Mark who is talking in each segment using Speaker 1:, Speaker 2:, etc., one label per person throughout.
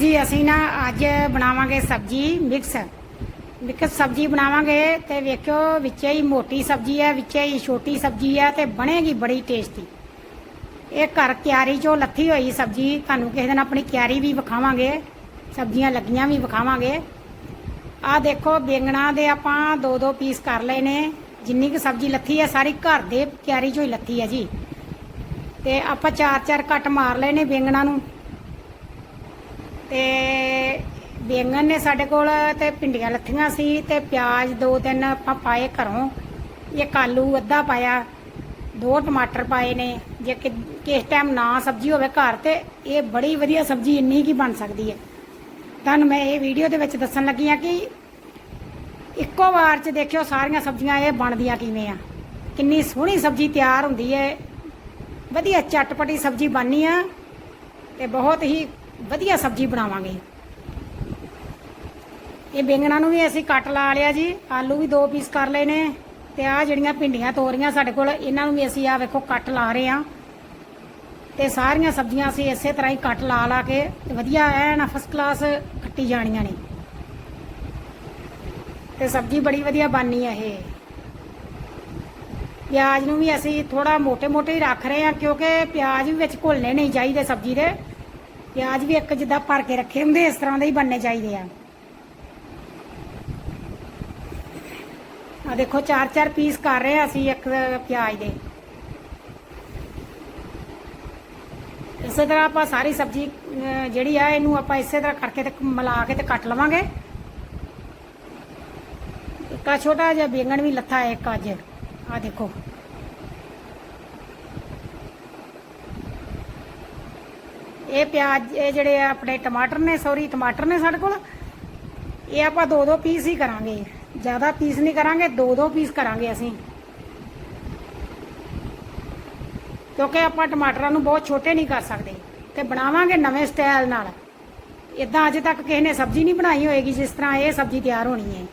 Speaker 1: ਜੀ, ਅਸੀਂ ਨਾ ਅੱਜ ਬਣਾਵਾਂਗੇ ਸਬਜੀ ਮਿਕਸ। ਮਿਕਸ ਸਬਜੀ ਬਣਾਵਾਂਗੇ ਤੇ ਵੇਖਿਓ, ਵਿੱਚ ਹੀ ਮੋਟੀ ਸਬਜੀ ਹੈ, ਵਿੱਚ ਹੀ ਛੋਟੀ ਸਬਜੀ ਹੈ ਤੇ ਬਣੇਗੀ ਬੜੀ ਟੇਸਟੀ। ਇਹ ਘਰ ਕਿਆਰੀ ਚੋਂ ਲੱਥੀ ਹੋਈ ਸਬਜੀ, ਤੁਹਾਨੂੰ ਕਿਸੇ ਦਿਨ ਆਪਣੀ ਕਿਆਰੀ ਵੀ ਵਿਖਾਵਾਂਗੇ, ਸਬਜ਼ੀਆਂ ਲੱਗੀਆਂ ਵੀ ਵਿਖਾਵਾਂਗੇ। ਆ ਦੇਖੋ, ਬੇਂਗਣਾ ਦੇ ਆਪਾਂ ਦੋ ਦੋ ਪੀਸ ਕਰ ਲਏ ਨੇ, ਜਿੰਨੀ ਕੁ ਸਬਜੀ ਲੱਥੀ ਹੈ, ਸਾਰੀ ਘਰ ਦੇ ਕਿਆਰੀ ਚੋਂ ਹੀ ਲੱਥੀ ਹੈ ਜੀ। ਤੇ ਆਪਾਂ ਚਾਰ ਚਾਰ ਕੱਟ ਮਾਰ ਲਏ ਨੇ ਬੇਂਗਣਾ ਨੂੰ। ਤੇ ਬੈਂਗਣ ਨੇ ਸਾਡੇ ਕੋਲ ਤੇ ਭਿੰਡੀਆਂ ਲੱਥੀਆਂ ਸੀ ਤੇ ਪਿਆਜ਼ ਦੋ ਤਿੰਨ ਆਪਾਂ ਪਾਏ ਘਰੋਂ। ਇੱਕ ਆਲੂ ਅੱਧਾ ਪਾਇਆ, ਦੋ ਟਮਾਟਰ ਪਾਏ ਨੇ। ਜੇ ਕਿ- ਕਿਸ ਟਾਈਮ ਨਾ ਸਬਜ਼ੀ ਹੋਵੇ ਘਰ ਤੇ, ਇਹ ਬੜੀ ਵਧੀਆ ਸਬਜ਼ੀ ਇੰਨੀ ਕੀ ਬਣ ਸਕਦੀ ਹੈ। ਤੁਹਾਨੂੰ ਮੈਂ ਇਹ ਵੀਡੀਓ ਦੇ ਵਿੱਚ ਦੱਸਣ ਲੱਗੀ ਆ ਕਿ ਇੱਕੋ ਵਾਰ 'ਚ ਦੇਖਿਓ ਸਾਰੀਆਂ ਸਬਜ਼ੀਆਂ ਇਹ ਬਣਦੀਆਂ ਕਿਵੇਂ ਆ। ਕਿੰਨੀ ਸੋਹਣੀ ਸਬਜ਼ੀ ਤਿਆਰ ਹੁੰਦੀ ਹੈ। ਵਧੀਆ ਚਟਪਟੀ ਸਬਜ਼ੀ ਬਣਨੀ ਆ ਤੇ ਬਹੁਤ ਹੀ ਵਧੀਆ ਸਬਜ਼ੀ ਬਣਾਵਾਂਗੇ। ਇਹ ਬੈਂਗਣਾਂ ਨੂੰ ਵੀ ਅਸੀਂ ਕੱਟ ਲਾ ਲਿਆ ਜੀ, ਆਲੂ ਵੀ ਦੋ ਪੀਸ ਕਰ ਲਏ ਨੇ ਤੇ ਆ ਜਿਹੜੀਆਂ ਭਿੰਡੀਆਂ ਤੋਰੀਆਂ ਸਾਡੇ ਕੋਲ, ਇਹਨਾਂ ਨੂੰ ਵੀ ਅਸੀਂ ਆ ਵੇਖੋ ਕੱਟ ਲਾ ਰਹੇ ਆ ਤੇ ਸਾਰੀਆਂ ਸਬਜ਼ੀਆਂ ਅਸੀਂ ਇਸੇ ਤਰ੍ਹਾਂ ਹੀ ਕੱਟ ਲਾ ਲਾ ਕੇ ਵਧੀਆ ਐਨ ਫਸਟ ਕਲਾਸ ਕੱਟੀ ਜਾਣੀਆਂ ਨੇ। ਤੇ ਸਬਜ਼ੀ ਬੜੀ ਵਧੀਆ ਬਣਨੀ ਆ ਇਹ। ਪਿਆਜ਼ ਨੂੰ ਵੀ ਅਸੀਂ ਥੋੜਾ ਮੋٹے-ਮੋٹے ਹੀ ਰੱਖ ਰਹੇ ਆ ਕਿਉਂਕਿ ਪਿਆਜ਼ ਵੀ ਵਿੱਚ ਘੁਲਣੇ ਨਹੀਂ ਚਾਹੀਦੇ ਸਬਜ਼ੀ ਦੇ। ਪਿਆਜ਼ ਵੀ ਇੱਕ ਜਿੱਦਾਂ ਭਰ ਕੇ ਰੱਖੇ ਹੁੰਦੇ, ਇਸ ਤਰ੍ਹਾਂ ਦੇ ਹੀ ਬਣਨੇ ਚਾਹੀਦੇ ਆ। ਆ ਦੇਖੋ, ਚਾਰ ਚਾਰ ਪੀਸ ਕਰ ਰਹੇ ਆ ਅਸੀਂ ਇੱਕ ਪਿਆਜ਼ ਦੇ। ਇਸੇ ਤਰ੍ਹਾਂ ਆਪਾਂ ਸਾਰੀ ਸਬਜ਼ੀ ਜਿਹੜੀ ਆ, ਇਹਨੂੰ ਆਪਾਂ ਇਸੇ ਤਰ੍ਹਾਂ ਕਰਕੇ ਤੇ ਮਿਲਾ ਕੇ ਤੇ ਕੱਟ ਲਵਾਂਗੇ। ਇੱਕ ਛੋਟਾ ਜਿਹਾ ਬੈਂਗਣ ਵੀ ਲੱਥਾ ਹੈ, ਇੱਕ ਅੱਜ। ਆ ਦੇਖੋ। ਇਹ ਪਿਆਜ਼, ਇਹ ਜਿਹੜੇ ਆ ਆਪਣੇ ਟਮਾਟਰ ਨੇ, ਸੌਰੀ, ਟਮਾਟਰ ਨੇ ਸਾਡੇ ਕੋਲ, ਇਹ ਆਪਾਂ ਦੋ ਦੋ ਪੀਸ ਹੀ ਕਰਾਂਗੇ। ਜ਼ਿਆਦਾ ਪੀਸ ਨਹੀਂ ਕਰਾਂਗੇ ਦੋ ਦੋ ਪੀਸ ਕਰਾਂਗੇ ਅਸੀਂ। ਕਿਉਂਕਿ ਆਪਾਂ ਟਮਾਟਰਾਂ ਨੂੰ ਬਹੁਤ ਛੋਟੇ ਨਹੀਂ ਕਰ ਸਕਦੇ ਤੇ ਬਣਾਵਾਂਗੇ ਨਵੇਂ ਸਟਾਈਲ ਨਾਲ। ਇਦਾਂ ਅਜੇ ਤੱਕ ਕਿਸੇ ਨੇ ਸਬਜ਼ੀ ਨਹੀਂ ਬਣਾਈ ਹੋਏਗੀ ਜਿਸ ਤਰ੍ਹਾਂ ਇਹ ਸਬਜ਼ੀ ਤਿਆਰ ਹੋਣੀ ਹੈ।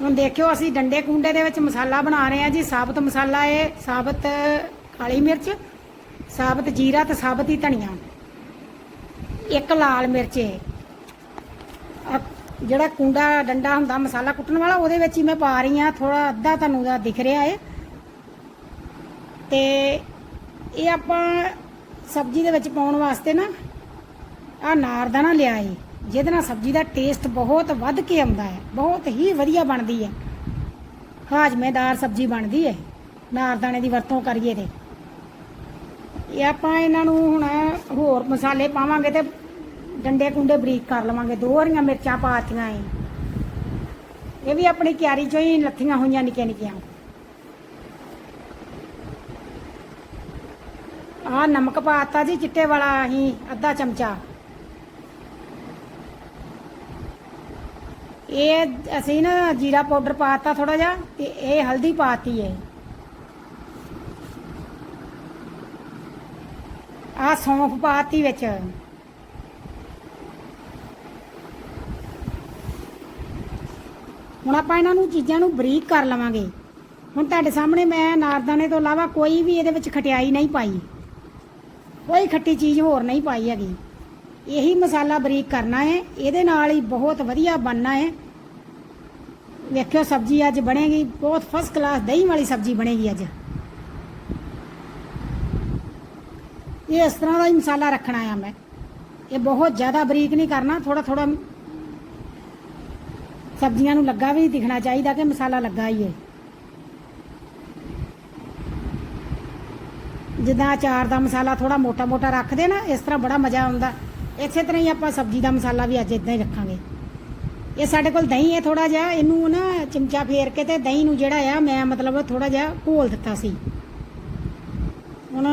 Speaker 1: ਹੁਣ ਦੇਖਿਓ ਅਸੀਂ ਡੰਡੇ ਕੁੰਡੇ ਦੇ ਵਿੱਚ ਮਸਾਲਾ ਬਣਾ ਰਹੇ ਹਾਂ ਜੀ। ਸਾਬਤ ਮਸਾਲਾ ਇਹ, ਸਾਬਤ ਕਾਲੀ ਮਿਰਚ ਸਾਬਤ ਜੀਰਾ ਤੇ ਸਾਬਤ ਹੀ ਧਨੀਆ। ਇੱਕ ਲਾਲ ਮਿਰਚ ਜਿਹੜਾ ਕੁੰਡਾ ਡੰਡਾ ਹੁੰਦਾ, ਮਸਾਲਾ ਕੁੱਟਣ ਵਾਲਾ, ਉਹਦੇ ਵਿੱਚ ਹੀ ਮੈਂ ਪਾ ਰਹੀ ਹਾਂ। ਥੋੜਾ ਅੱਧਾ ਤੁਹਾਨੂੰ ਦਾ ਦਿਖ ਰਿਹਾ ਹੈ ਤੇ ਇਹ ਆਪਾਂ ਸਬਜ਼ੀ ਦੇ ਵਿੱਚ ਪਾਉਣ ਵਾਸਤੇ ਨਾ ਆ ਨਾਰਦਾਨਾ ਲਿਆ ਏ। ਜਿਹਦੇ ਨਾਲ ਸਬਜ਼ੀ ਦਾ ਟੇਸਟ ਬਹੁਤ ਵੱਧ ਕੇ ਆਉਂਦਾ ਹੈ ਬਹੁਤ ਹੀ ਵਧੀਆ ਬਣਦੀ ਹੈ ਹਾਜਮੇਦਾਰ ਸਬਜ਼ੀ ਬਣਦੀ ਹੈ ਨਾਰਦਾਣੇ ਦੀ ਵਰਤੋਂ ਕਰੀਏ ਤੇ। ਇਹ ਆਪਾਂ ਇਹਨਾਂ ਨੂੰ ਹੁਣ ਹੋਰ ਮਸਾਲੇ ਪਾਵਾਂਗੇ ਤੇ ਡੰਡੇ ਕੁੰਡੇ ਬਰੀਕ ਕਰ ਲਵਾਂਗੇ। ਦੋ ਹਰੀਆਂ ਮਿਰਚਾਂ ਪਾਤੀਆਂ ਏ ਇਹ ਵੀ ਆਪਣੀ ਕਿਆਰੀ ਚੋਂ ਹੀ ਲੱਥੀਆਂ ਹੋਈਆਂ ਨਿੱਕੀਆਂ ਨਿੱਕੀਆਂ ਆ ਨਮਕ ਪਾਤਾ ਜੀ, ਚਿੱਟੇ ਵਾਲਾ ਅਸੀਂ ਅੱਧਾ ਚਮਚਾ। ਇਹ ਅਸੀਂ ਨਾ ਜੀਰਾ ਪਾਊਡਰ ਪਾਤਾ ਥੋੜਾ ਜਿਹਾ ਤੇ ਇਹ ਹਲਦੀ ਪਾਤੀ ਹੈ ਆ ਸੌਂਫ ਪਾਤੀ ਵਿੱਚ। ਹੁਣ ਆਪਾਂ ਇਹਨਾਂ ਨੂੰ ਚੀਜ਼ਾਂ ਨੂੰ ਬਰੀਕ ਕਰ ਲਵਾਂਗੇ। ਹੁਣ ਤੁਹਾਡੇ ਸਾਹਮਣੇ ਮੈਂ ਨਾਰਦਾਨੇ ਤੋਂ ਇਲਾਵਾ ਕੋਈ ਵੀ ਇਹਦੇ ਵਿੱਚ ਖਟਿਆਈ ਨਹੀਂ ਪਾਈ। ਕੋਈ ਖੱਟੀ ਚੀਜ਼ ਹੋਰ ਨਹੀਂ ਪਾਈ ਹੈਗੀ। ਇਹੀ ਮਸਾਲਾ ਬਰੀਕ ਕਰਨਾ ਹੈ। ਇਹਦੇ ਨਾਲ ਹੀ ਬਹੁਤ ਵਧੀਆ ਬਣਨਾ ਹੈ। ਵੇਖਿਓ ਸਬਜ਼ੀ ਅੱਜ ਬਣੇਗੀ। ਬਹੁਤ ਫਸਟ ਕਲਾਸ ਦਹੀਂ ਵਾਲੀ ਸਬਜ਼ੀ ਬਣੇਗੀ ਅੱਜ। ਇਹ ਇਸ ਤਰ੍ਹਾਂ ਦਾ ਹੀ ਮਸਾਲਾ ਰੱਖਣਾ ਆ ਮੈਂ। ਇਹ ਬਹੁਤ ਜ਼ਿਆਦਾ ਬਰੀਕ ਨਹੀਂ ਕਰਨਾ ਥੋੜਾ ਥੋੜਾ ਸਬਜ਼ੀਆਂ ਨੂੰ ਲੱਗਾ ਵੀ ਦਿਖਣਾ ਚਾਹੀਦਾ ਕਿ ਮਸਾਲਾ ਲੱਗਾ ਹੀ ਹੈ। ਜਿੱਦਾਂ ਅਚਾਰ ਦਾ ਮਸਾਲਾ ਥੋੜਾ ਮੋਟਾ ਮੋਟਾ ਰੱਖਦੇ ਨਾ, ਇਸ ਤਰ੍ਹਾਂ ਬੜਾ ਮਜ਼ਾ ਆਉਂਦਾ। ਇਸੇ ਤਰ੍ਹਾਂ ਹੀ ਆਪਾਂ ਸਬਜ਼ੀ ਦਾ ਮਸਾਲਾ ਵੀ ਅੱਜ ਇਦਾਂ ਹੀ ਰੱਖਾਂਗੇ। ਇਹ ਸਾਡੇ ਕੋਲ ਦਹੀਂ ਹੈ ਥੋੜਾ ਜਿਹਾ, ਇਹਨੂੰ ਨਾ ਚਮਚਾ ਫੇਰ ਕੇ ਤੇ ਦਹੀਂ ਨੂੰ ਜਿਹੜਾ ਆ, ਮੈਂ ਮਤਲਬ ਥੋੜਾ ਜਿਹਾ ਘੋਲ ਦਿੱਤਾ ਸੀ। ਹੁਣ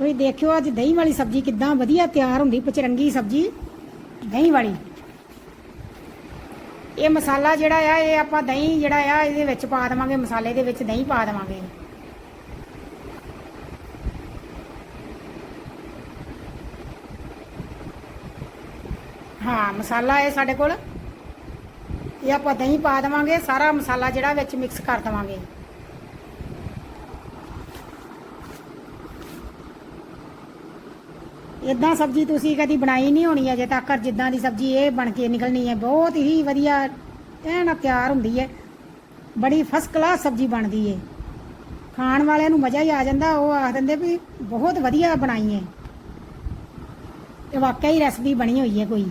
Speaker 1: ਤੁਸੀਂ ਦੇਖਿਓ ਅੱਜ ਦਹੀਂ ਵਾਲੀ ਸਬਜ਼ੀ ਕਿੱਦਾਂ ਵਧੀਆ ਤਿਆਰ ਹੁੰਦੀ, ਪਚਰੰਗੀ ਸਬਜ਼ੀ, ਦਹੀਂ ਵਾਲੀ। ਇਹ ਮਸਾਲਾ ਜਿਹੜਾ ਆ, ਇਹ ਆਪਾਂ ਦਹੀਂ ਜਿਹੜਾ ਆ, ਇਹਦੇ ਵਿੱਚ ਪਾ ਦੇਵਾਂਗੇ, ਮਸਾਲੇ ਦੇ ਵਿੱਚ ਦਹੀਂ ਪਾ ਦੇਵਾਂਗੇ। ਹਾਂ, ਮਸਾਲਾ ਹੈ ਸਾਡੇ ਕੋਲ। ਇਹ ਆਪਾਂ ਦਹੀਂ ਪਾ ਦੇਵਾਂਗੇ, ਸਾਰਾ ਮਸਾਲਾ ਜਿਹੜਾ ਵਿੱਚ ਮਿਕਸ ਕਰ ਦੇਵਾਂਗੇ। ਇਦਾਂ ਸਬਜ਼ੀ ਤੁਸੀਂ ਕਦੀ ਬਣਾਈ ਨਹੀਂ ਹੋਣੀ ਅਜੇ ਤੱਕ ਜਿੱਦਾਂ ਦੀ ਸਬਜ਼ੀ ਇਹ ਬਣ ਕੇ ਨਿਕਲਣੀ ਹੈ, ਬਹੁਤ ਹੀ ਵਧੀਆ ਐਨ ਤਿਆਰ ਹੁੰਦੀ ਹੈ। ਬੜੀ ਫਸਟ ਕਲਾਸ ਸਬਜ਼ੀ ਬਣਦੀ ਹੈ ਖਾਣ ਵਾਲਿਆਂ ਨੂੰ ਮਜ਼ਾ ਹੀ ਆ ਜਾਂਦਾ, ਉਹ ਆਖ ਦਿੰਦੇ ਵੀ ਬਹੁਤ ਵਧੀਆ ਬਣਾਈ ਹੈ ਤੇ ਵਾਕਿਆ ਹੀ ਰੈਸਪੀ ਬਣੀ ਹੋਈ ਹੈ ਕੋਈ।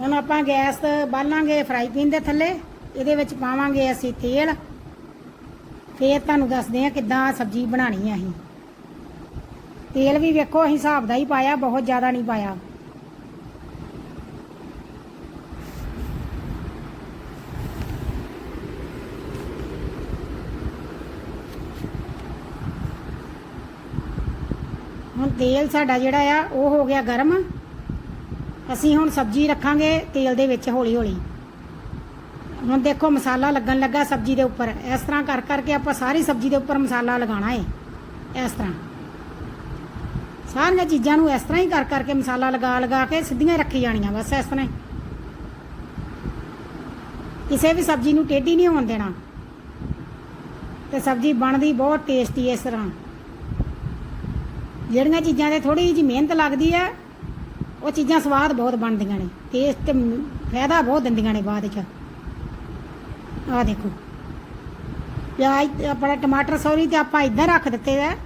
Speaker 1: ਹੁਣ ਆਪਾਂ ਗੈਸ ਬਾਲਾਂਗੇ ਫਰਾਈ ਪੈਨ ਦੇ ਥੱਲੇ, ਇਹਦੇ ਵਿੱਚ ਪਾਵਾਂਗੇ ਅਸੀਂ ਤੇਲ। ਫੇਰ ਤੁਹਾਨੂੰ ਦੱਸਦੇ ਆ ਕਿੱਦਾਂ ਸਬਜ਼ੀ ਬਣਾਣੀ ਆ ਅਸੀਂ। ਤੇਲ ਵੀ ਵੇਖੋ, ਅਸੀਂ ਹਿਸਾਬ ਦਾ ਹੀ ਪਾਇਆ, ਬਹੁਤ ਜ਼ਿਆਦਾ ਨਹੀਂ ਪਾਇਆ। ਹੁਣ ਤੇਲ ਸਾਡਾ ਜਿਹੜਾ ਆ, ਉਹ ਹੋ ਗਿਆ ਗਰਮ। ਅਸੀਂ ਹੁਣ ਸਬਜ਼ੀ ਰੱਖਾਂਗੇ ਤੇਲ ਦੇ ਵਿੱਚ ਹੌਲੀ ਹੌਲੀ ਹੁਣ ਦੇਖੋ, ਮਸਾਲਾ ਲੱਗਣ ਲੱਗਾ ਸਬਜ਼ੀ ਦੇ ਉੱਪਰ। ਇਸ ਤਰ੍ਹਾਂ ਕਰ ਕਰਕੇ ਆਪਾਂ ਸਾਰੀ ਸਬਜ਼ੀ ਦੇ ਉੱਪਰ ਮਸਾਲਾ ਲਗਾਉਣਾ ਹੈ ਇਸ ਤਰ੍ਹਾਂ। ਸਾਰੀਆਂ ਚੀਜ਼ਾਂ ਨੂੰ ਇਸ ਤਰ੍ਹਾਂ ਹੀ ਕਰ ਕਰਕੇ ਮਸਾਲਾ ਲਗਾ ਲਗਾ ਕੇ ਸਿੱਧੀਆਂ ਰੱਖੀ ਜਾਣੀਆਂ ਬਸ ਇਸ ਤਰ੍ਹਾਂ ਹੀ। ਕਿਸੇ ਵੀ ਸਬਜ਼ੀ ਨੂੰ ਟੇਢੀ ਨਹੀਂ ਹੋਣ ਦੇਣਾ। ਤੇ ਸਬਜ਼ੀ ਬਣਦੀ ਬਹੁਤ ਟੇਸਟੀ ਇਸ ਤਰ੍ਹਾਂ। ਜਿਹੜੀਆਂ ਚੀਜ਼ਾਂ ਤੇ ਥੋੜੀ ਜਿਹੀ ਮਿਹਨਤ ਲੱਗਦੀ ਹੈ, ਉਹ ਚੀਜ਼ਾਂ ਸਵਾਦ ਬਹੁਤ ਬਣਦੀਆਂ ਨੇ। ਟੇਸਟ ਫਾਇਦਾ ਬਹੁਤ ਦਿੰਦੀਆਂ ਨੇ ਬਾਅਦ ਚ। ਆਹ ਦੇਖੋ। ਪਿਆਜ਼ ਤੇ ਆਪਣਾ ਟਮਾਟਰ ਸੌਰੀ ਤੇ ਆਪਾਂ ਇਦਾਂ ਰੱਖ ਦਿੱਤੇ ਆ।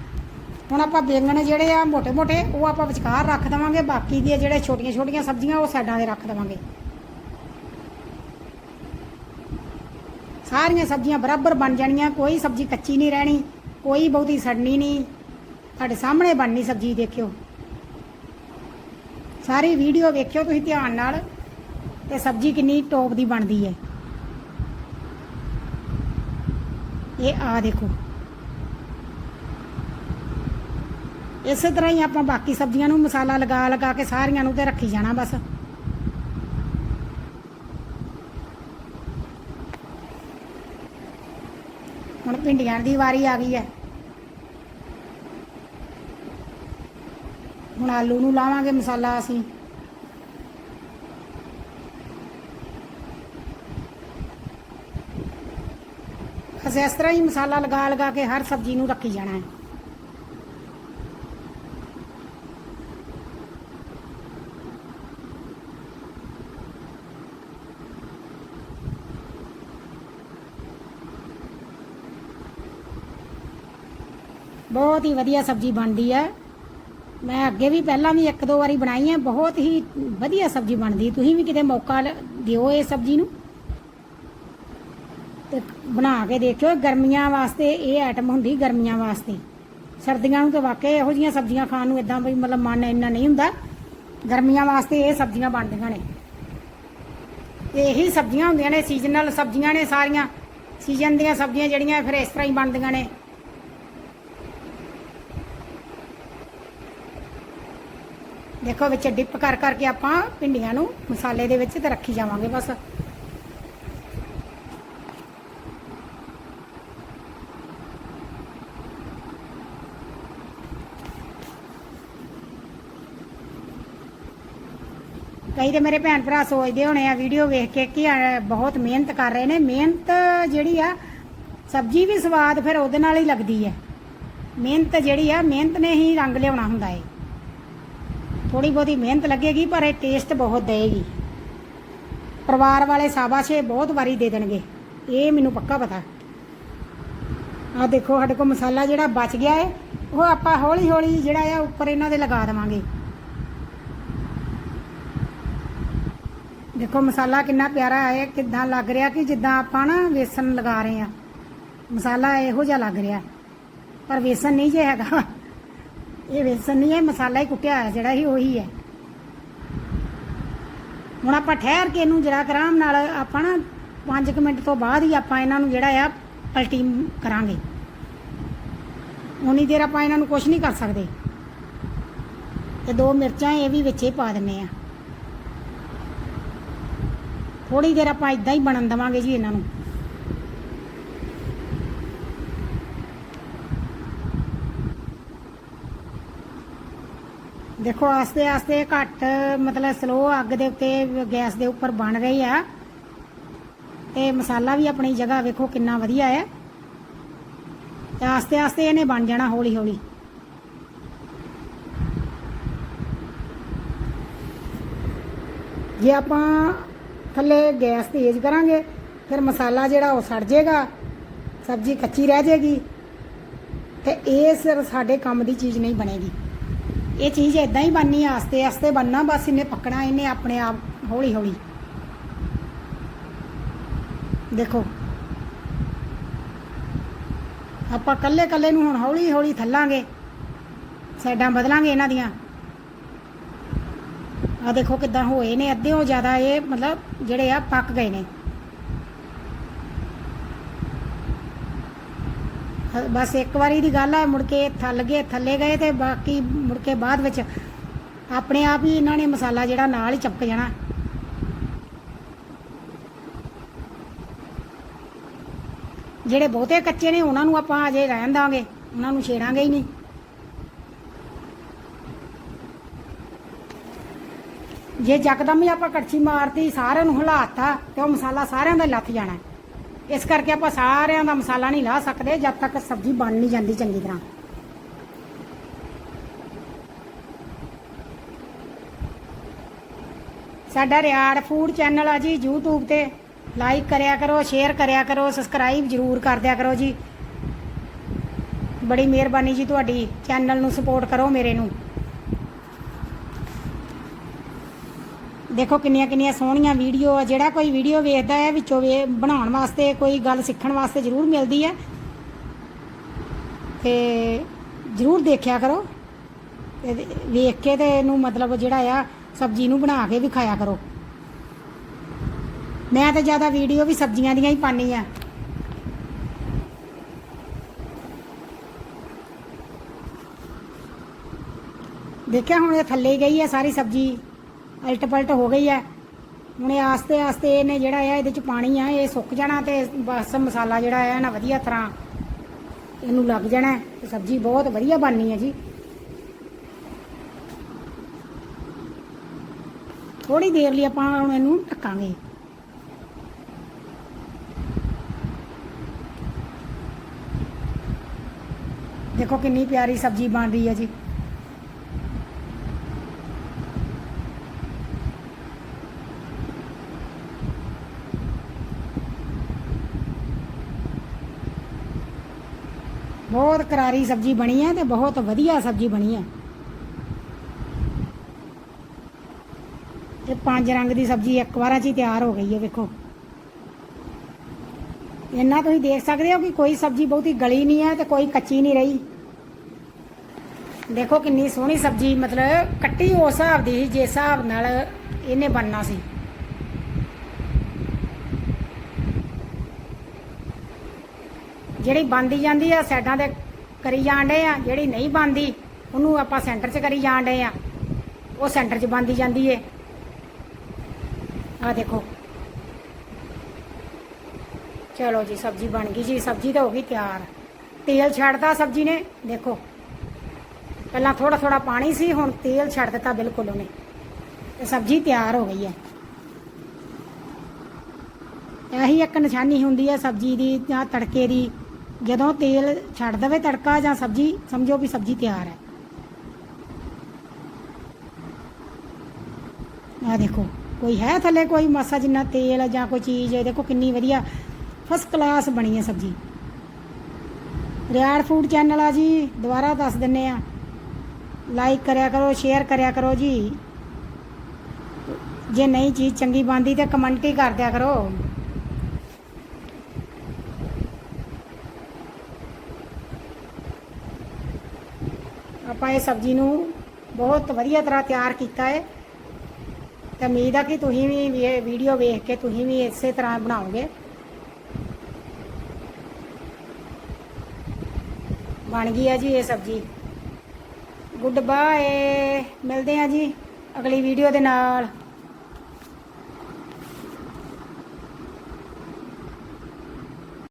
Speaker 1: ਹੁਣ ਆਪਾਂ ਬੇਂਗਣ ਜਿਹੜੇ ਆ ਮੋਟੇ ਮੋਟੇ ਉਹ ਆਪਾਂ ਵਿਚਕਾਰ ਰੱਖ ਦਵਾਂਗੇ, ਬਾਕੀ ਦੀਆਂ ਜਿਹੜੇ ਛੋਟੀਆਂ-ਛੋਟੀਆਂ ਸਬਜ਼ੀਆਂ, ਉਹ ਸਾਈਡਾਂ ਦੇ ਰੱਖ ਦਵਾਂਗੇ। ਸਾਰੀਆਂ ਸਬਜ਼ੀਆਂ ਬਰਾਬਰ ਬਣ ਜਾਣੀਆਂ, ਕੋਈ ਸਬਜ਼ੀ ਕੱਚੀ ਨਹੀਂ ਰਹਿਣੀ, ਕੋਈ ਬਹੁਤੀ ਸੜਨੀ ਨਹੀਂ। ਤੁਹਾਡੇ ਸਾਹਮਣੇ ਬਣਨੀ ਸਬਜ਼ੀ, ਦੇਖਿਓ। ਸਾਰੀ ਵੀਡੀਓ ਵੇਖਿਓ ਤੁਸੀਂ ਧਿਆਨ ਨਾਲ, ਤੇ ਸਬਜ਼ੀ ਕਿੰਨੀ ਟੋਪ ਦੀ ਬਣਦੀ ਹੈ। ਇਹ ਆ ਦੇਖੋ। ਇਸੇ ਤਰ੍ਹਾਂ ਹੀ ਆਪਾਂ ਬਾਕੀ ਸਬਜ਼ੀਆਂ ਨੂੰ ਮਸਾਲਾ ਲਗਾ ਲਗਾ ਕੇ ਸਾਰੀਆਂ ਨੂੰ ਤੇ ਰੱਖੀ ਜਾਣਾ ਬਸ। ਹੁਣ ਭਿੰਡੀਆਂ ਦੀ ਵਾਰੀ ਆ ਗਈ ਹੈ। ਹੁਣ ਆਲੂ ਨੂੰ ਲਾਵਾਂਗੇ ਮਸਾਲਾ ਅਸੀਂ। ਅਸੀਂ ਇਸ ਤਰ੍ਹਾਂ ਹੀ ਮਸਾਲਾ ਲਗਾ ਲਗਾ ਕੇ ਹਰ ਸਬਜ਼ੀ ਨੂੰ ਰੱਖੀ ਜਾਣਾ ਹੈ। ਬਹੁਤ ਹੀ ਵਧੀਆ ਸਬਜ਼ੀ ਬਣਦੀ ਹੈ। ਮੈਂ ਅੱਗੇ ਵੀ ਪਹਿਲਾਂ ਵੀ ਇੱਕ ਦੋ ਵਾਰੀ ਬਣਾਈ ਹੈ। ਬਹੁਤ ਹੀ ਵਧੀਆ ਸਬਜ਼ੀ ਬਣਦੀ। ਤੁਸੀਂ ਵੀ ਕਿਤੇ ਮੌਕਾ ਦਿਓ ਇਹ ਸਬਜ਼ੀ ਨੂੰ। ਤੇ ਬਣਾ ਕੇ ਦੇਖਿਓ, ਗਰਮੀਆਂ ਵਾਸਤੇ ਇਹ ਆਈਟਮ ਹੁੰਦੀ ਗਰਮੀਆਂ ਵਾਸਤੇ। ਸਰਦੀਆਂ ਨੂੰ ਤਾਂ ਵਾਕਈ ਇਹੋ ਜੀਆਂ ਸਬਜ਼ੀਆਂ ਖਾਣ ਨੂੰ ਇਦਾਂ ਵੀ ਮਤਲਬ ਮਨ ਇੰਨਾ ਨਹੀਂ ਹੁੰਦਾ। ਗਰਮੀਆਂ ਵਾਸਤੇ ਇਹ ਸਬਜ਼ੀਆਂ ਬਣਦੀਆਂ ਨੇ। ਇਹੀ ਸਬਜ਼ੀਆਂ ਹੁੰਦੀਆਂ ਨੇ ਸੀਜ਼ਨਲ ਸਬਜ਼ੀਆਂ ਨੇ ਸਾਰੀਆਂ। ਸੀਜ਼ਨ ਦੀਆਂ ਸਬਜ਼ੀਆਂ ਜਿਹੜੀਆਂ ਫਿਰ ਇਸ ਤਰ੍ਹਾਂ ਹੀ ਬਣਦੀਆਂ ਨੇ। ਦੇਖੋ, ਵਿੱਚ ਡਿਪ ਕਰ ਕਰਕੇ ਆਪਾਂ ਭਿੰਡੀਆਂ ਨੂੰ ਮਸਾਲੇ ਦੇ ਵਿੱਚ ਤੇ ਰੱਖੀ ਜਾਵਾਂਗੇ ਬਸ। ਕਈ ਤੇ ਮੇਰੇ ਭੈਣ ਭਰਾ ਸੋਚਦੇ ਹੋਣੇ ਆ ਵੀਡੀਓ ਵੇਖ ਕੇ ਕਿ ਬਹੁਤ ਮਿਹਨਤ ਕਰ ਰਹੇ ਨੇ। ਮਿਹਨਤ ਜਿਹੜੀ ਆ, ਸਬਜ਼ੀ ਵੀ ਸਵਾਦ ਫਿਰ ਉਹਦੇ ਨਾਲ ਹੀ ਲੱਗਦੀ ਹੈ। ਮਿਹਨਤ ਜਿਹੜੀ ਆ, ਮਿਹਨਤ ਨੇ ਹੀ ਰੰਗ ਲਿਆਉਣਾ ਹੁੰਦਾ ਏ। ਥੋੜੀ ਬਹੁਤੀ ਮਿਹਨਤ ਲੱਗੇਗੀ, ਪਰ ਇਹ ਟੇਸਟ ਬਹੁਤ ਦੇਗੀ ਪਰਿਵਾਰ ਵਾਲੇ ਸ਼ਾਬਾਸ਼ੇ ਬਹੁਤ ਵਾਰੀ ਦੇ ਦੇਣਗੇ। ਇਹ ਮੈਨੂੰ ਪੱਕਾ ਪਤਾ। ਆ ਦੇਖੋ, ਸਾਡੇ ਕੋਲ ਮਸਾਲਾ ਜਿਹੜਾ ਬਚ ਗਿਆ ਹੈ, ਉਹ ਆਪਾਂ ਹੌਲੀ ਹੌਲੀ ਜਿਹੜਾ ਆ, ਉੱਪਰ ਇਹਨਾਂ ਦੇ ਲਗਾ ਦੇਵਾਂਗੇ। ਦੇਖੋ, ਮਸਾਲਾ ਕਿੰਨਾ ਪਿਆਰਾ ਹੈ, ਕਿਦਾਂ ਲੱਗ ਰਿਹਾ ਕਿ ਜਿੱਦਾਂ ਆਪਾਂ ਨਾ ਵੇਸਣ ਲਗਾ ਰਹੇ ਆ ਮਸਾਲਾ ਇਹੋ ਜਿਹਾ ਲੱਗ ਰਿਹਾ, ਪਰ ਵੇਸਣ ਨਹੀਂ ਜੇ ਹੈਗਾ। ਇਹ ਵੇਸਣ ਨਹੀਂ ਹੈ ਮਸਾਲਾ ਹੀ ਕੁੱਟਿਆ ਹੋਇਆ, ਜਿਹੜਾ ਹੀ ਉਹੀ ਹੈ। ਹੁਣ ਆਪਾਂ ਠਹਿਰ ਕੇ ਇਹਨੂੰ ਜਰਾ ਆਰਾਮ ਨਾਲ ਆਪਾਂ ਨਾ 5 ਮਿੰਟ ਤੋਂ ਬਾਅਦ ਹੀ ਆਪਾਂ ਇਹਨਾਂ ਨੂੰ ਜਿਹੜਾ ਆ ਪਲਟੀ ਕਰਾਂਗੇ। ਉਨੀ ਦੇਰ ਆਪਾਂ ਇਹਨਾਂ ਨੂੰ ਕੁਝ ਨਹੀਂ ਕਰ ਸਕਦੇ। ਤੇ ਦੋ ਮਿਰਚਾਂ ਇਹ ਵੀ ਵਿੱਚੇ ਪਾ ਦਿੰਨੇ ਆ। ਥੋੜੀ ਦੇਰ ਆਪਾਂ ਇਦਾਂ ਹੀ ਬਣਨ ਦਵਾਂਗੇ ਜੀ ਇਹਨਾਂ ਨੂੰ। ਦੇਖੋ, ਆਸਤੇ ਆਸਤੇ ਘੱਟ, ਮਤਲਬ ਸਲੋ ਅੱਗ ਦੇ ਉੱਤੇ ਗੈਸ ਦੇ ਉੱਪਰ ਬਣ ਰਹੀ ਆ। ਤੇ ਮਸਾਲਾ ਵੀ ਆਪਣੀ ਜਗ੍ਹਾ ਵੇਖੋ ਕਿੰਨਾ ਵਧੀਆ ਹੈ। ਤੇ ਆਸਤੇ ਆਸਤੇ ਇਹਨੇ ਬਣ ਜਾਣਾ ਹੌਲੀ ਹੌਲੀ। ਜੇ ਆਪਾਂ ਥੱਲੇ ਗੈਸ ਤੇਜ਼ ਕਰਾਂਗੇ, ਫਿਰ ਮਸਾਲਾ ਜਿਹੜਾ ਉਹ ਸੜ ਜਾਏਗਾ, ਸਬਜ਼ੀ ਕੱਚੀ ਰਹਿ ਜਾਏਗੀ। ਤੇ ਇਹ ਸਿਰ ਸਾਡੇ ਕੰਮ ਦੀ ਚੀਜ਼ ਨਹੀਂ ਬਣੇਗੀ। ਇਹ ਚੀਜ਼ ਇਦਾਂ ਹੀ ਬਣਨੀ ਆਸਤੇ ਆਸਤੇ ਬਣਨਾ, ਬਸ ਇਹਨੇ ਪੱਕਣਾ, ਇਹਨੇ ਆਪਣੇ ਆਪ ਹੌਲੀ ਹੌਲੀ। ਦੇਖੋ। ਆਪਾਂ ਕੱਲੇ ਕੱਲੇ ਨੂੰ ਹੁਣ ਹੌਲੀ ਹੌਲੀ ਥੱਲਾਂਗੇ, ਸਾਈਡਾਂ ਬਦਲਾਂਗੇ ਇਹਨਾਂ ਦੀਆਂ। ਆ ਦੇਖੋ ਕਿਦਾਂ ਹੋਏ ਨੇ ਅੱਧੇ ਅੱਧਿਓਂ ਜ਼ਿਆਦਾ ਇਹ ਮਤਲਬ ਜਿਹੜੇ ਆ ਪੱਕ ਗਏ ਨੇ। ਬਸ ਇੱਕ ਵਾਰੀ ਦੀ ਗੱਲ ਹੈ, ਮੁੜ ਕੇ ਥੱਲ ਗਏ, ਥੱਲੇ ਗਏ ਤੇ ਬਾਕੀ ਮੁੜ ਕੇ ਬਾਅਦ ਵਿੱਚ ਆਪਣੇ ਆਪ ਹੀ ਇਹਨਾਂ ਨੇ ਮਸਾਲਾ ਜਿਹੜਾ ਨਾਲ ਹੀ ਚਪਕ ਜਾਣਾ। ਜਿਹੜੇ ਬਹੁਤੇ ਕੱਚੇ ਨੇ, ਉਹਨਾਂ ਨੂੰ ਆਪਾਂ ਅਜੇ ਰਹਿਣ ਦਾਂਗੇ, ਉਹਨਾਂ ਨੂੰ ਛੇੜਾਂਗੇ ਹੀ ਨਹੀਂ। ਜੇ ਜਕਦਮ ਹੀ ਆਪਾਂ ਕੜਛੀ ਮਾਰਤੀ, ਸਾਰਿਆਂ ਨੂੰ ਹਿਲਾਤਾ, ਤੇ ਉਹ ਮਸਾਲਾ ਸਾਰਿਆਂ ਦਾ ਲੱਥ ਜਾਣਾ। ਇਸ ਕਰਕੇ ਆਪਾਂ ਸਾਰਿਆਂ ਦਾ ਮਸਾਲਾ ਨਹੀਂ ਲਾ ਸਕਦੇ, ਜਦ ਤੱਕ ਸਬਜ਼ੀ ਬਣ ਨਹੀਂ ਜਾਂਦੀ ਚੰਗੀ ਤਰ੍ਹਾਂ। ਸਾਡਾ ਰਿਆੜ ਫੂਡ ਚੈਨਲ ਆ ਜੀ, YouTube ਤੇ ਲਾਈਕ ਕਰਿਆ ਕਰੋ ਸ਼ੇਅਰ ਕਰਿਆ ਕਰੋ ਸਬਸਕ੍ਰਾਈਬ ਜਰੂਰ ਕਰ ਦਿਆ ਕਰੋ ਜੀ। ਬੜੀ ਮਿਹਰਬਾਨੀ ਜੀ ਤੁਹਾਡੀ, ਚੈਨਲ ਨੂੰ ਸਪੋਰਟ ਕਰੋ ਮੇਰੇ ਨੂੰ। ਦੇਖੋ ਕਿੰਨੀਆਂ ਕਿੰਨੀਆਂ ਸੋਹਣੀਆਂ ਵੀਡੀਓ ਆ, ਜਿਹੜਾ ਕੋਈ ਵੀਡੀਓ ਵੇਖਦਾ ਹੈ, ਵਿੱਚੋਂ ਵੇ ਬਣਾਉਣ ਵਾਸਤੇ, ਕੋਈ ਗੱਲ ਸਿੱਖਣ ਵਾਸਤੇ ਜ਼ਰੂਰ ਮਿਲਦੀ ਹੈ। ਤੇ ਜ਼ਰੂਰ ਦੇਖਿਆ ਕਰੋ। ਤੇ ਵੇਖ ਕੇ ਤੇ ਇਹਨੂੰ ਮਤਲਬ ਜਿਹੜਾ ਆ, ਸਬਜ਼ੀ ਨੂੰ ਬਣਾ ਕੇ ਵੀ ਖਾਇਆ ਕਰੋ। ਮੈਂ ਤਾਂ ਜ਼ਿਆਦਾ ਵੀਡੀਓ ਵੀ ਸਬਜ਼ੀਆਂ ਦੀਆਂ ਹੀ ਪਾਣੀ ਆ ਦੇਖਿਆ ਹੁਣ ਇਹ ਥੱਲੇ ਗਈ ਆ ਸਾਰੀ ਸਬਜ਼ੀ। ਅਲਟ ਪਲਟ ਹੋ ਗਈ ਹੈ। ਹੁਣ ਇਹ ਆਸਤੇ ਆਸਤੇ ਇਹਨੇ ਜਿਹੜਾ ਆ, ਇਹਦੇ ਚ ਪਾਣੀ ਆ, ਇਹ ਸੁੱਕ ਜਾਣਾ ਤੇ ਬਸ ਮਸਾਲਾ ਜਿਹੜਾ ਆ ਨਾ ਵਧੀਆ ਤਰ੍ਹਾਂ ਇਹਨੂੰ ਲੱਗ ਜਾਣਾ ਤੇ ਸਬਜ਼ੀ ਬਹੁਤ ਵਧੀਆ ਬਣਨੀ ਹੈ ਜੀ। ਥੋੜੀ ਦੇਰ ਲਈ ਆਪਾਂ ਹੁਣ ਇਹਨੂੰ ਢੱਕਾਂਗੇ। ਦੇਖੋ ਕਿੰਨੀ ਪਿਆਰੀ ਸਬਜ਼ੀ ਬਣ ਰਹੀ ਹੈ ਜੀ ਬਹੁਤ ਕਰਾਰੀ ਸਬਜ਼ੀ ਬਣੀ ਹੈ ਤੇ ਬਹੁਤ ਵਧੀਆ ਸਬਜ਼ੀ ਬਣੀ ਹੈ। ਇਹ ਪੰਜ ਰੰਗ ਦੀ ਸਬਜ਼ੀ ਇੱਕ ਵਾਰਾਂ 'ਚ ਹੀ ਤਿਆਰ ਹੋ ਗਈ ਹੈ ਵੇਖੋ। ਇੰਨਾ ਤੁਸੀਂ ਦੇਖ ਸਕਦੇ ਹੋ ਕਿ ਕੋਈ ਸਬਜ਼ੀ ਬਹੁਤੀ ਗਲੀ ਨਹੀਂ ਹੈ ਤੇ ਕੋਈ ਕੱਚੀ ਨਹੀਂ ਰਹੀ। ਦੇਖੋ ਕਿੰਨੀ ਸੋਹਣੀ ਸਬਜ਼ੀ ਮਤਲਬ ਕੱਟੀ ਉਸ ਹਿਸਾਬ ਦੀ ਸੀ, ਜਿਸ ਹਿਸਾਬ ਨਾਲ ਇਹਨੇ ਬਣਨਾ ਸੀ। ਜਿਹੜੀ ਬਣਦੀ ਜਾਂਦੀ ਆ ਸਾਈਡਾਂ ਦੇ ਕਰੀ ਜਾਣ ਡੇ ਆ, ਜਿਹੜੀ ਨਹੀਂ ਬਣਦੀ, ਉਹਨੂੰ ਆਪਾਂ ਸੈਂਟਰ 'ਚ ਕਰੀ ਜਾਣ ਡਏ ਆ। ਉਹ ਸੈਂਟਰ 'ਚ ਬਣਦੀ ਜਾਂਦੀ ਏ। ਆ ਦੇਖੋ। ਚਲੋ ਜੀ, ਸਬਜ਼ੀ ਬਣ ਗਈ ਜੀ, ਸਬਜ਼ੀ ਤਾਂ ਹੋ ਗਈ ਤਿਆਰ। ਤੇਲ ਛੱਡਤਾ ਸਬਜ਼ੀ ਨੇ, ਦੇਖੋ। ਪਹਿਲਾਂ ਥੋੜਾ ਥੋੜਾ ਪਾਣੀ ਸੀ, ਹੁਣ ਤੇਲ ਛੱਡ ਦਿੱਤਾ ਬਿਲਕੁਲ ਉਹਨੇ। ਤੇ ਸਬਜ਼ੀ ਤਿਆਰ ਹੋ ਗਈ ਹੈ ਇਹੀ ਇੱਕ ਨਿਸ਼ਾਨੀ ਹੁੰਦੀ ਹੈ ਸਬਜ਼ੀ ਦੀ ਜਾਂ ਤੜਕੇ ਦੀ। ਜਦੋਂ ਤੇਲ ਛੱਡ ਦੇਵੇ ਤੜਕਾ ਜਾਂ ਸਬਜ਼ੀ, ਸਮਝੋ ਵੀ ਸਬਜ਼ੀ ਤਿਆਰ ਹੈ। ਆ ਦੇਖੋ, ਕੋਈ ਹੈ ਥੱਲੇ ਕੋਈ ਮਾਸਾ ਜਿੰਨਾ ਤੇਲ ਜਾਂ ਕੋਈ ਚੀਜ਼ ਹੈ ਦੇਖੋ ਕਿੰਨੀ ਵਧੀਆ ਫਸਟ ਕਲਾਸ ਬਣੀ ਹੈ ਸਬਜ਼ੀ। ਰਿਆੜ ਫੂਡ ਚੈਨਲ ਆ ਜੀ, ਦੁਬਾਰਾ ਦੱਸ ਦਿੰਨੇ ਆ। ਲਾਈਕ ਕਰਿਆ ਕਰੋ ਸ਼ੇਅਰ ਕਰਿਆ ਕਰੋ ਜੀ। ਜੇ ਨਹੀਂ ਚੀਜ਼ ਚੰਗੀ ਬਣਦੀ ਤੇ ਕਮੈਂਟ ਹੀ ਕਰ ਦਿਆ ਕਰੋ। ਆਪਾਂ ਇਹ ਸਬਜ਼ੀ ਨੂੰ ਬਹੁਤ ਵਧੀਆ ਤਰ੍ਹਾਂ ਤਿਆਰ ਕੀਤਾ ਹੈ। ਤੇ ਉਮੀਦ ਆ ਕਿ ਤੁਸੀਂ ਵੀ ਇਹ ਵੀਡੀਓ ਵੇਖ ਕੇ ਤੁਸੀਂ ਵੀ ਇਸੇ ਤਰ੍ਹਾਂ ਬਣਾਓਗੇ। ਬਣ ਗਈ ਆ ਜੀ ਇਹ ਸਬਜ਼ੀ। Good bye. ਮਿਲਦੇ ਆ ਜੀ ਅਗਲੀ ਵੀਡੀਓ ਦੇ ਨਾਲ।